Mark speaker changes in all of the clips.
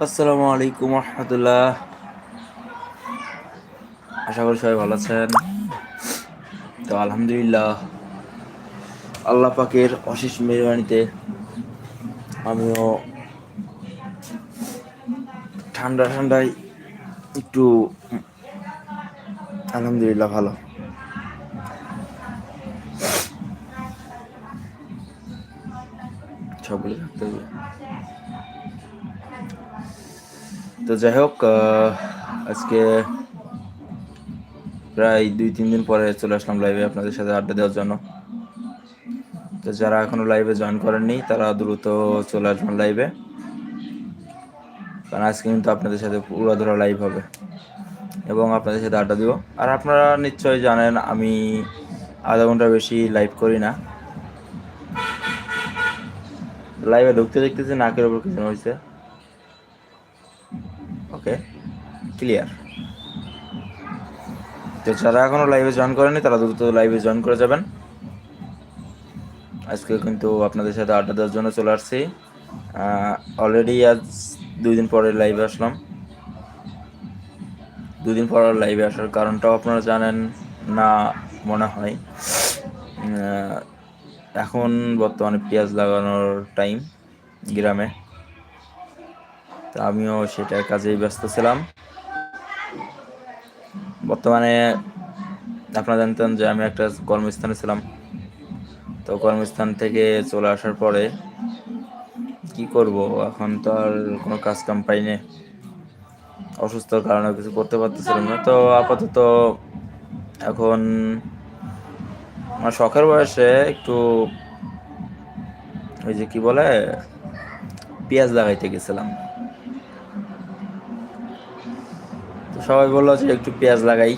Speaker 1: আসসালামু আলাইকুম রহমতুল্লাহ আশা করি সবাই ভালো আছেন। তো আলহামদুলিল্লাহ, আল্লাহ পাকের অশেষ মেহরবানিতে আমিও ঠান্ডা ঠান্ডায় একটু আলহামদুলিল্লাহ ভালো। তো যাই হোক আজকে প্রায় দুই, তিন দিন পরে চলে আসলাম লাইভে আপনাদের সাথে আড্ডা দেওয়ার জন্য। তো যারা এখনও লাইভে জয়েন করেননি, তারা দ্রুত চলে আসবেন লাইভে কারণ আজকে কিন্তু আপনাদের সাথে পুরো ধরা লাইভ হবে। এবং আপনাদের সাথে আড্ডা দিব। আর আপনারা নিশ্চয়ই জানেন, আমি আধা ঘণ্টা বেশি লাইভ করি না। লাইভে ঢুকতে দেখতেছি, নাকের উপর কিছু হয়েছে ওকে ক্লিয়ার তো যারা এখনও লাইভে জয়েন করেনি তারা দ্রুত লাইভে জয়েন করে যাবেন। আজকে কিন্তু আপনাদের সাথে আড্ডা দেওয়ার জন্য চলে আসছি। অলরেডি আজ দুই দিন পরে লাইভে আসলাম। দুদিন পর লাইভে আসার কারণটাও আপনারা জানেন না মনে হয়। এখন বর্তমানে পেঁয়াজ লাগানোর টাইম গ্রামে। তা আমিও সেটার কাজেই ব্যস্ত ছিলাম। বর্তমানে আপনারা জানতেন যে আমি একটা কর্মস্থানে ছিলাম। তো কর্মস্থান থেকে চলে আসার পরে কি করব? এখন তো আর কোনো কাজ কাম পাইনি। অসুস্থর কারণে কিছু করতে পারতেছিলাম না। তো আপাতত এখন আমার শখের বয়সে একটু ওই যে কি বলে, পেঁয়াজ লাগাইতে গেছিলাম। সবাই বলল যে একটু পেঁয়াজ লাগাই।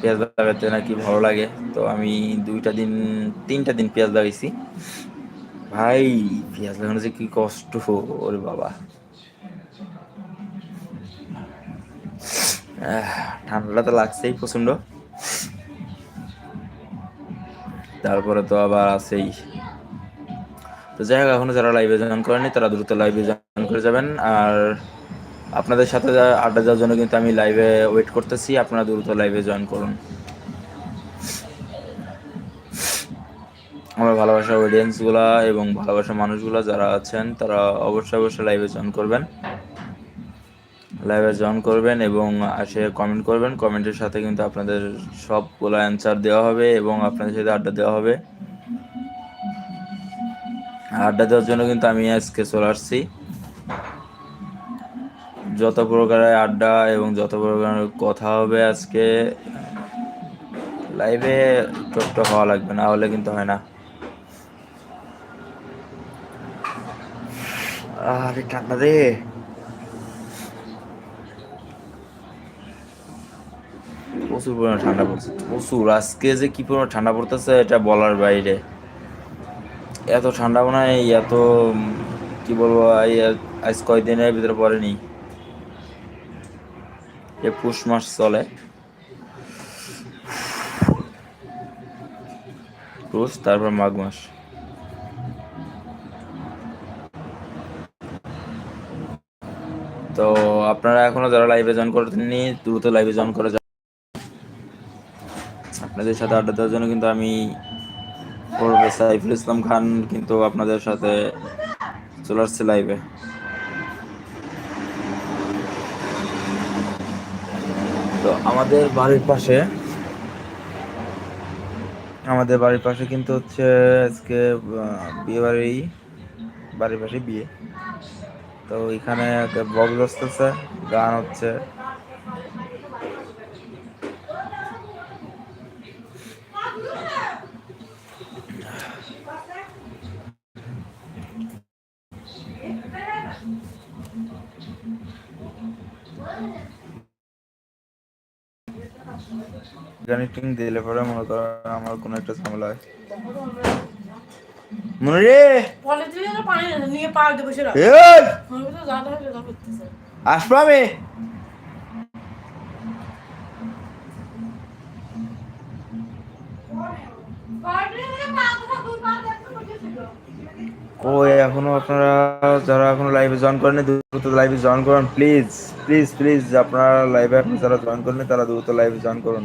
Speaker 1: পেঁয়াজ লাগাতে নাকি ভালো লাগে। তো আমি দুইটা দিন তিনটা দিন পেঁয়াজ লাগাইছি। ভাই পেঁয়াজ লাগানো যে কি কষ্ট ওরে বাবা। আহ, ঠান্ডাটা তো লাগছেই প্রচণ্ড তারপরে তো আবার আছেই। তো যাই হোক এখনও যারা লাইভে জয়েন করেনি তারা দ্রুত লাইভে জয়েন করে যাবেন। আর আপনাদের সাথে আড্ডা দেওয়ার জন্য কিন্তু আমি লাইভে ওয়েট করতেছি। আপনারা দ্রুত লাইভে জয়েন করুন। আমার ভালোবাসা অডিয়েন্সগুলা এবং ভালোবাসা মানুষগুলা যারা আছেন, তারা অবশ্যই অবশ্যই লাইভে জয়েন করবেন। লাইভে জয়েন করবেন এবং আসে কমেন্ট করবেন। কমেন্টের সাথে কিন্তু আপনাদের সবগুলো অ্যান্সার দেওয়া হবে এবং আপনাদের সাথে আড্ডা দেওয়া হবে। আড্ডা দেওয়ার জন্য কিন্তু আমি আজকে চলে আসছি। যত প্রকারের আড্ডা এবং যত প্রকারের কথা হবে আজকে লাইভে ছোট্ট হওয়া লাগবে, না হলে কিন্তু হয় না। আরে ঠান্ডা রে প্রচুর পরিমাণে ঠান্ডা পড়ছে, প্রচুর। আজকে যে কি পরিমাণে ঠান্ডা পড়তেছে, এটা বলার বাইরে। এত ঠান্ডা মনে হয়, এত কি বলব আজ কয়দিনের ভিতরে পড়েনি। এ পুষ মাস চলে। পুষ তারপর মাঘ মাস। তো আপনারা এখনও যারা লাইভে জয়েন করেননি, দ্রুত লাইভে জয়েন করে যান। আপনাদের সাথে আড্ডা দেওয়ার জন্য কিন্তু আমি সাইফুল ইসলাম খান কিন্তু আপনাদের সাথে চলে আসছে লাইভে তো আমাদের বাড়ির পাশে, আমাদের বাড়ির পাশে কিন্তু হচ্ছে আজকে বিয়ে বাড়ি বাড়ির পাশে বিয়ে। তো এখানে বক্স বাজতেছে গান হচ্ছে। কানেক্টিং দিলে পরে মনে কর আমার কোনো একটা ঝামেলা হয়। মনে রে
Speaker 2: পানি নিয়ে পা বসে রাখ।
Speaker 1: আসব আমি এখনও আপনারা যারা এখনও লাইভে জয়েন করেনি দ্রুত লাইভে জয়েন করুন। প্লিজ প্লিজ প্লিজ আপনারা লাইভে যারা জয়েন করেন তারা দ্রুত লাইভে জয়েন করুন।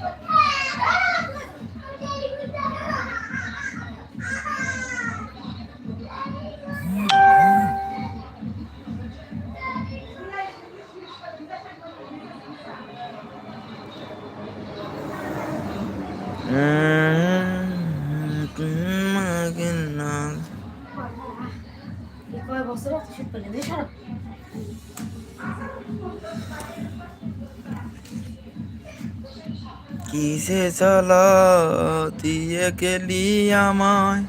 Speaker 1: কিসে চালা দিয়ে গেলি আমায়।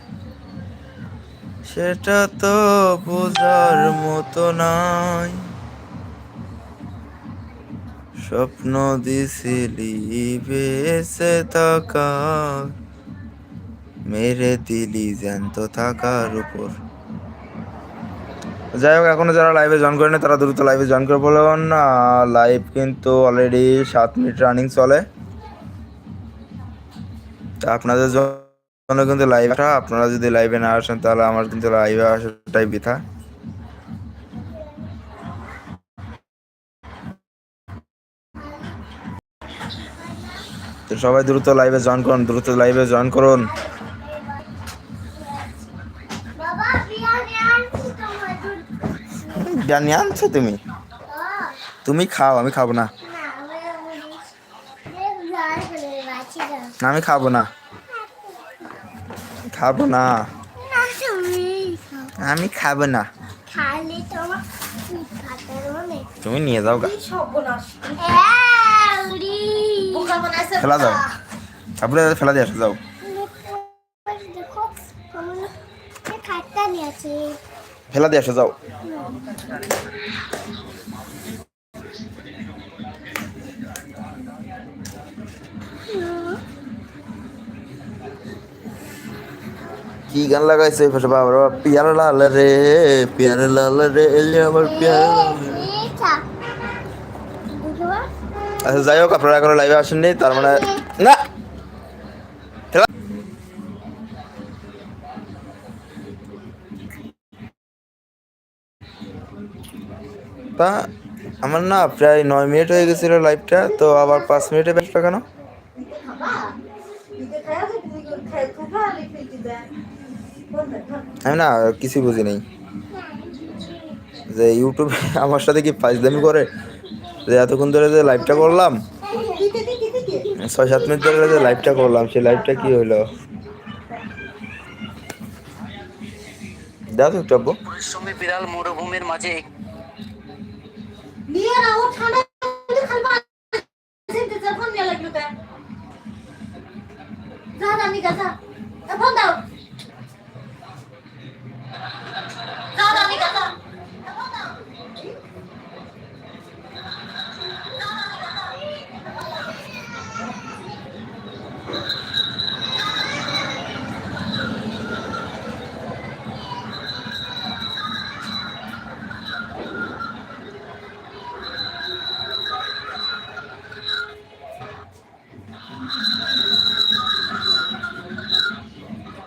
Speaker 1: সেটা তো বোঝার মতো নাই। স্বপ্ন দিছিলি বেসে থাকার, মেরে দিলি জ্যান্ত থাকার উপর। যাই হোক, এখনও যারা লাইভে জয়েন করেনি, তারা দ্রুত লাইভে জয়েন করে বলুন লাইভ কিন্তু অলরেডি সাত মিনিট রানিং চলে। আপনাদের জন্য কিন্তু লাইভ আসা আপনারা যদি লাইভে না আসেন তাহলে আমার কিন্তু লাইভে আসাটাই বৃথা। তো সবাই দ্রুত লাইভে জয়েন করুন দ্রুত লাইভে জয়েন করুন।
Speaker 3: বিরিয়ানি আনছি
Speaker 1: তুমি? তুমি খাও আমি খাব না।
Speaker 3: না
Speaker 1: আমি খাব না। খাব না। আমি খাব না। তুমি নিয়ে যাও ফেলা যাও। তারপরে ফেলা দিয়ে যাও। ফেলা দিয়ে আসো, যাও। কি গান লাগাইছে? পাশে বাবা বাবা, পিয়ার লাল রে পিয়ার লাল রে আমার পিয়ার আচ্ছা যাই হোক আপনারা এখনও লাইভে আসেননি তার মানে না! তা আমার না প্রায় নয় মিনিট হয়ে গেছিল লাইভটা তো আবার পাঁচ মিনিটে ব্যস্ত কেন? আমি না কিছু বুঝি নেই। যে ইউটিউবে আমার সাথে কি ফাইজদামি করে? যে এতক্ষণ ধরে যে লাইভটা করলাম ছয় সাত মিনিট ধরে যে লাইভটা করলাম সেই লাইভটা কি হইল? দাও একটু আব্বু।
Speaker 4: পরিশ্রমী বিড়াল মরুভূমির মাঝে
Speaker 2: যা দাও যা যা নিকা যা এ ফোন দাও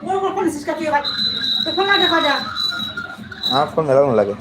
Speaker 2: ওর ওর ফোন সিস্কা তুই ভাই তো ফোন লাগা কয়টা
Speaker 1: আমার ফোন মেলানো লাগে?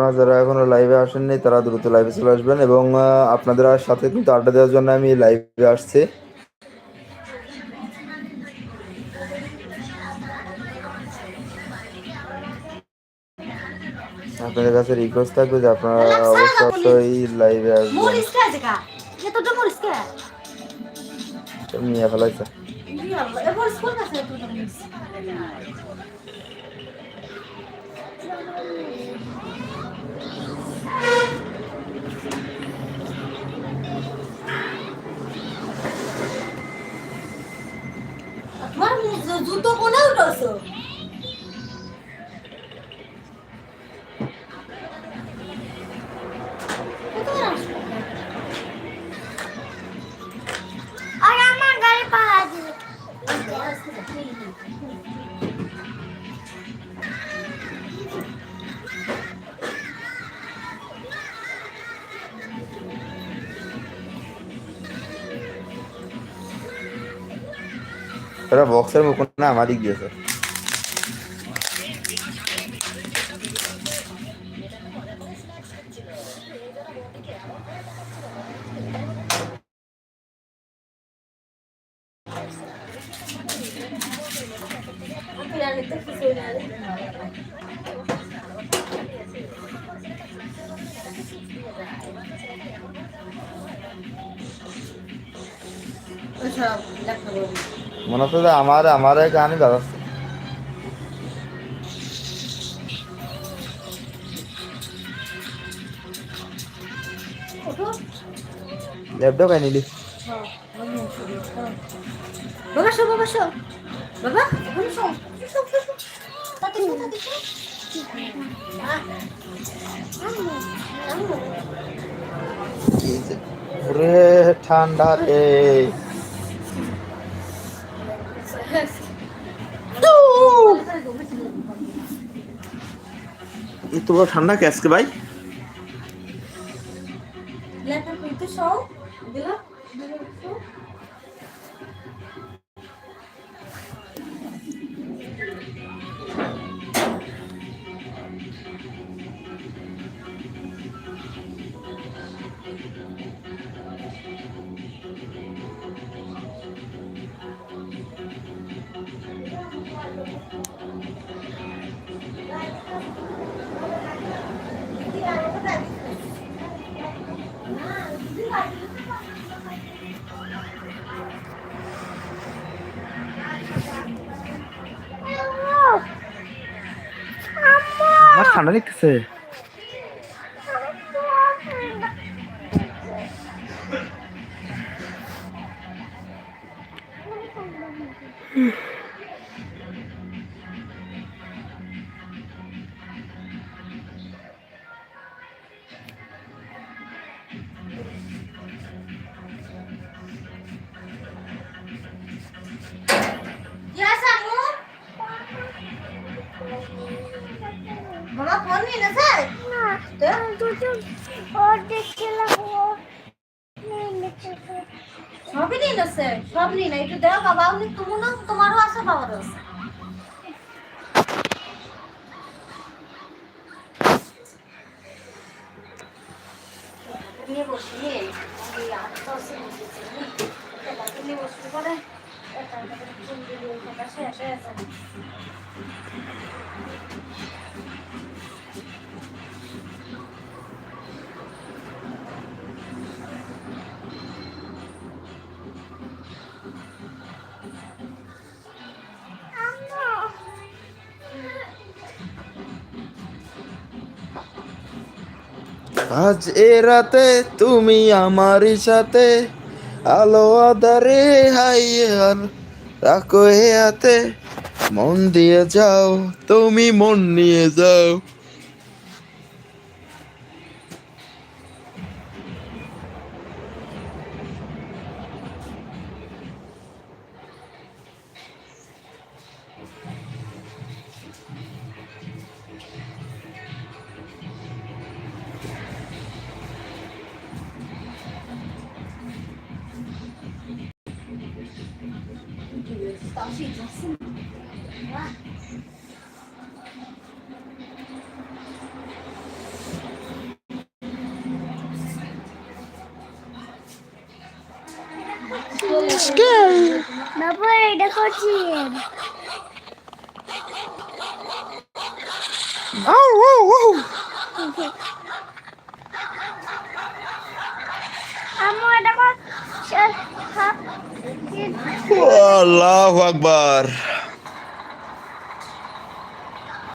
Speaker 1: আপনারা যারা এখনও লাইভে আসেননি তারা দ্রুত লাইভে চলে আসবেন এবং আপনাদের সাথে কিন্তু আড্ডা দেওয়ার জন্য আমি লাইভে আসছি। আপনাদের কাছে রিকোয়েস্ট থাকবে যে আপনারা অবশ্যই লাইভে আসবেন। নিয়ে ফেলাইছে।
Speaker 2: ইয়াল্লা এ মরিস কোন
Speaker 1: এটা বক্সের মুখ না আমারই গিয়েছে
Speaker 2: ওসব লেখা বলি
Speaker 1: মনে হচ্ছে যে আমার আমার গানই বাজাচ্ছে
Speaker 2: ওঠো।
Speaker 1: ল্যাপটপ খাই নিলি
Speaker 2: বাবা শো বাবা শো বাবা ওখানে শো শো শো শো তাতে শো তাতে শো
Speaker 1: ঠান্ডা রে এত বড় ঠান্ডা কে আজকে ভাই ঠান্ডা
Speaker 3: ওর দেখছিলাম ও নিয়ে
Speaker 2: সবই নিয়ে নেছে সব নিয়ে একটু দেও বাবা উনি তোমারও তোমারও আছে বাবারও আছে নিয়ে বসি, নিয়ে। আটটা আছে নিয়ে বসতে পারে? এটা শেষ হয়ে আছে
Speaker 1: আজ এ রাতে তুমি আমারই সাথে আলো আধারে, হাই রাখো এ হাতে। মন দিয়ে যাও, তুমি মন নিয়ে যাও।
Speaker 3: বাবু এটা করছি আম্মু এটা কর
Speaker 1: আল্লাহ আকবার